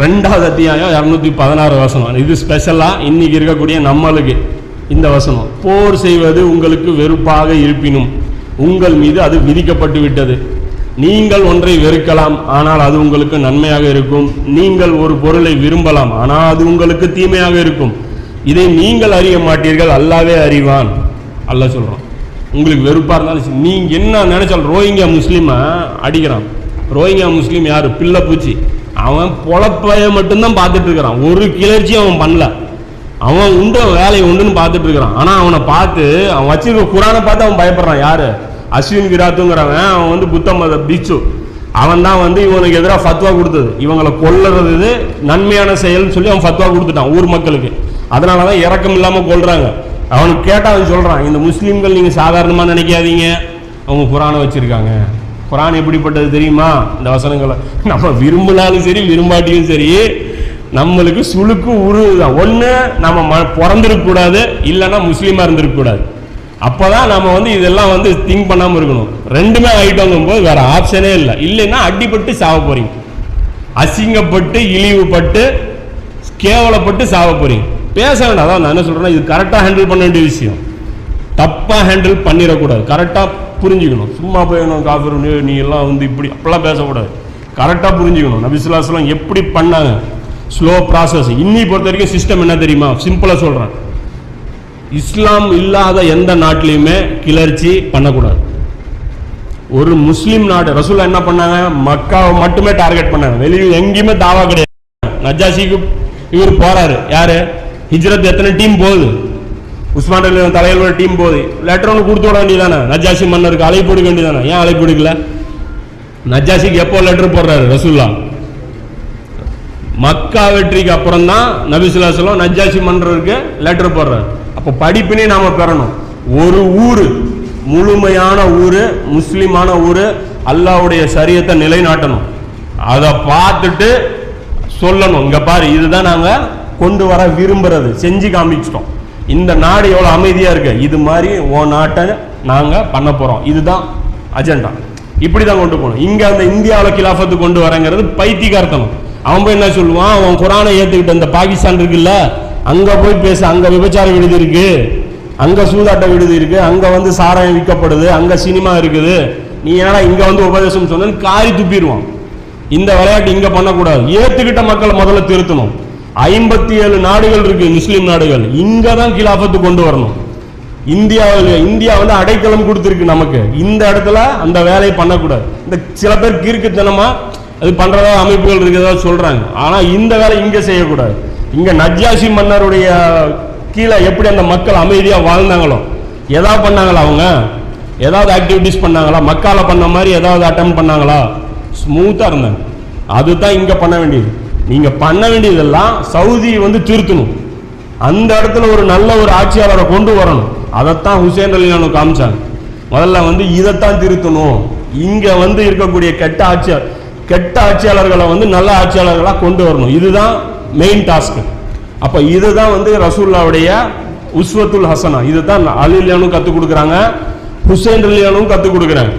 ரெண்டாவது அத்தியாயம் இரநூத்தி பதினாறு வசனம். இது ஸ்பெஷலாக இன்னைக்கு இருக்கக்கூடிய நம்மளுக்கு இந்த வசனம். போர் செய்வது உங்களுக்கு வெறுப்பாக இருப்பினும் உங்கள் மீது அது விதிக்கப்பட்டு விட்டது. நீங்கள் ஒன்றை வெறுக்கலாம் ஆனால் அது உங்களுக்கு நன்மையாக இருக்கும். நீங்கள் ஒரு பொருளை விரும்பலாம் ஆனால் அது உங்களுக்கு தீமையாக இருக்கும். இதை நீங்கள் அறிய மாட்டீர்கள் அல்லாவே அறிவான். அல்ல சொல்கிறோம் உங்களுக்கு வெறுப்பாக இருந்தாலும் சரி, என்ன நினைச்சாலும் ரோஹிங்கா முஸ்லீமை? அடிக்கிறான். ரோஹிங்கா முஸ்லீம் யார்? பிள்ளை பூச்சி. அவன் பொழப்பைய மட்டும்தான் பார்த்துட்டு இருக்கிறான் ஒரு கிளர்ச்சி அவன் பண்ணல. அவன் உண்டு வேலையை உண்டுன்னு பார்த்துட்டு இருக்கிறான் ஆனா அவனை பார்த்து அவன் வச்சிருக்க குரானை பார்த்து அவன் பயப்படுறான். யாரு? அஸ்வின் கிராத்துங்கிறவன் அவன் வந்து புத்த மத பிச்சு அவன் தான் வந்து இவனுக்கு எதிராக ஃபத்வா கொடுத்தது. இவங்களை கொல்லுறது நன்மையான செயல்னு சொல்லி அவன் ஃபத்வா கொடுத்துட்டான் ஊர் மக்களுக்கு. அதனால தான் இறக்கம் இல்லாமல் கொல்றாங்க. அவனுக்கு கேட்டால் அவன் சொல்கிறான் இந்த முஸ்லீம்கள் நீங்கள் சாதாரணமாக நினைக்காதீங்க. அவங்க குரானை வச்சுருக்காங்க. குரான் எப்படிப்பட்டது தெரியுமா? இந்த வசனங்களை. நம்ம விரும்பினாலும் சரி விரும்பாட்டியும் சரி நம்மளுக்கு சுளுக்கு உருவுதான் ஒன்று நம்ம ம பிறந்திருக்கக்கூடாது இல்லைன்னா முஸ்லீமாக இருந்திருக்கக்கூடாது அப்போ தான் நம்ம வந்து இதெல்லாம் வந்து திங்க் பண்ணாமல் இருக்கணும். ரெண்டுமே ஆகிட்டோங்கும் போது வேறு ஆப்ஷனே இல்லை. இல்லைன்னா அடிபட்டு சாவ போகிறீங்க அசிங்கப்பட்டு இழிவுபட்டு கேவலப்பட்டு சாவ போகிறீங்க பேச வேண்டாம். அதான் நான் என்ன சொல்கிறேன்னா இது கரெக்டாக ஹேண்டில் பண்ண வேண்டிய விஷயம். தப்பாக ஹேண்டில் பண்ணிடக்கூடாது. கரெக்டாக புரிஞ்சுக்கணும். சும்மா போய் நான் காஃபர் நீ எல்லாம் வந்து இப்படி அப்படிலாம் பேசக்கூடாது. கரெக்டாக புரிஞ்சுக்கணும். நபிசுல்லாஸ்லாம் எப்படி பண்ணாங்க? ஸ்லோ ப்ராசஸ் இன்னி பொறுத்த வரைக்கும் சிஸ்டம் என்ன தெரியுமா? சிம்பிளாக சொல்கிறேன் இஸ்லாம் இல்லாத எந்த நாட்டிலையுமே கிளர்ச்சி பண்ணக்கூடாது. ஒரு முஸ்லீம் நாடு ரசூலா என்ன பண்ணாங்க? மக்காவை மட்டுமே டார்கெட் பண்ணாங்க. வெளியே எங்கேயுமே தாவா கிடையாது. நஜாசிக்கு இவர் போறாரு. யாரு? ஹிஜ்ரத் எத்தனை டீம் போகுது? உஸ்மான் அலி தலையில் ஒரு டீம் போகுது லெட்டர் ஒன்று கொடுத்து விட வேண்டியதானே நஜாசி மன்னருக்கு அழைப்பு கொடுக்க வேண்டியதானே ஏன் அழைப்பு கொடுக்கல? நஜாசிக்கு எப்போ லெட்டர் போடுறாரு ரசூல்லா? மக்கா வெற்றிக்கு அப்புறம் தான் நபிசுல்லாசலம் நஜாசி மன்னருக்கு லெட்டர் போடுறாரு. அப்போ படிப்பினே நாம பெறணும். ஒரு ஊர் முழுமையான ஊர் முஸ்லிமான ஊர் அல்லாவுடைய சரியத்தை நிலைநாட்டணும். அதை பார்த்துட்டு சொல்லணும். இங்க பாரு இதுதான் நாங்க கொண்டு வர விரும்புறது. செஞ்சு காமிச்சிட்டோம். இந்த நாடு எவ்வளோ அமைதியாக இருக்கு? இது மாதிரி ஓ நாட்டை நாங்கள் பண்ண போகிறோம் இதுதான் அஜெண்டா இப்படி தான் கொண்டு போகணும். இங்கே அந்த இந்தியாவில் கிலாஃபத்து கொண்டு வரங்கிறது பைத்தியகார்த்தனம் அவன் போய் என்ன சொல்லுவான்? அவன் குரானை ஏற்றுக்கிட்டு இந்த பாகிஸ்தான் இருக்குல்ல அங்கே போய் பேச. அங்கே விபச்சார விடுதி இருக்கு அங்கே சூதாட்ட விடுதி இருக்கு அங்கே வந்து சாராயம் விற்கப்படுது. அங்கே சினிமா இருக்குது. நீ ஏன்னா இங்கே வந்து உபதேசம் சொன்னு காரி துப்பிடுவான். இந்த விளையாட்டு இங்கே பண்ணக்கூடாது. ஏற்றுக்கிட்ட மக்களை முதல்ல திருத்தணும். ஐம்பத்தி ஏழு நாடுகள் இருக்கு முஸ்லீம் நாடுகள். இங்க தான் கிலாபத்து கொண்டு வரணும். இந்தியாவில் இந்தியா வந்து அடைக்கலம் கொடுத்துருக்கு நமக்கு. இந்த இடத்துல அந்த வேலையை பண்ணக்கூடாது. இந்த சில பேர் கீர்க்குத்தனமா அது பண்றதா அமைப்புகள் இருக்கிறதா சொல்றாங்க. ஆனா இந்த வேலை இங்க செய்யக்கூடாது. இங்க நஜ்ஜாசி மன்னருடைய கீழே எப்படி அந்த மக்கள் அமைதியா வாழ்ந்தாங்களோ? எதா பண்ணாங்களா அவங்க? ஏதாவது ஆக்டிவிட்டிஸ் பண்ணாங்களா? மக்கால பண்ண மாதிரி ஏதாவது அட்டம் பண்ணாங்களா? ஸ்மூத்தா இருந்தாங்க. அதுதான் இங்க பண்ண வேண்டியது. நீங்க பண்ண வேண்டியதெல்லாம் சவுதி வந்து திருத்தணும். அந்த இடத்துல ஒரு நல்ல ஒரு ஆட்சியாளரை கொண்டு வரணும். அதைத்தான் ஹுசேன் அலியானு காமிச்சாங்க. முதல்ல வந்து இதைத்தான் திருத்தணும். இங்க வந்து இருக்கக்கூடிய கெட்ட ஆட்சியாளர் கெட்ட ஆட்சியாளர்களை வந்து நல்ல ஆட்சியாளர்களாக கொண்டு வரணும். இதுதான் மெயின் டாஸ்க் அப்போ இதுதான் வந்து ரசூல்லாவுடைய உஸ்வத்துல் ஹசனா. இதுதான் அலிலியானும் கற்றுக் கொடுக்குறாங்க. ஹுசேன் அலியானும் கற்றுக் கொடுக்குறாங்க.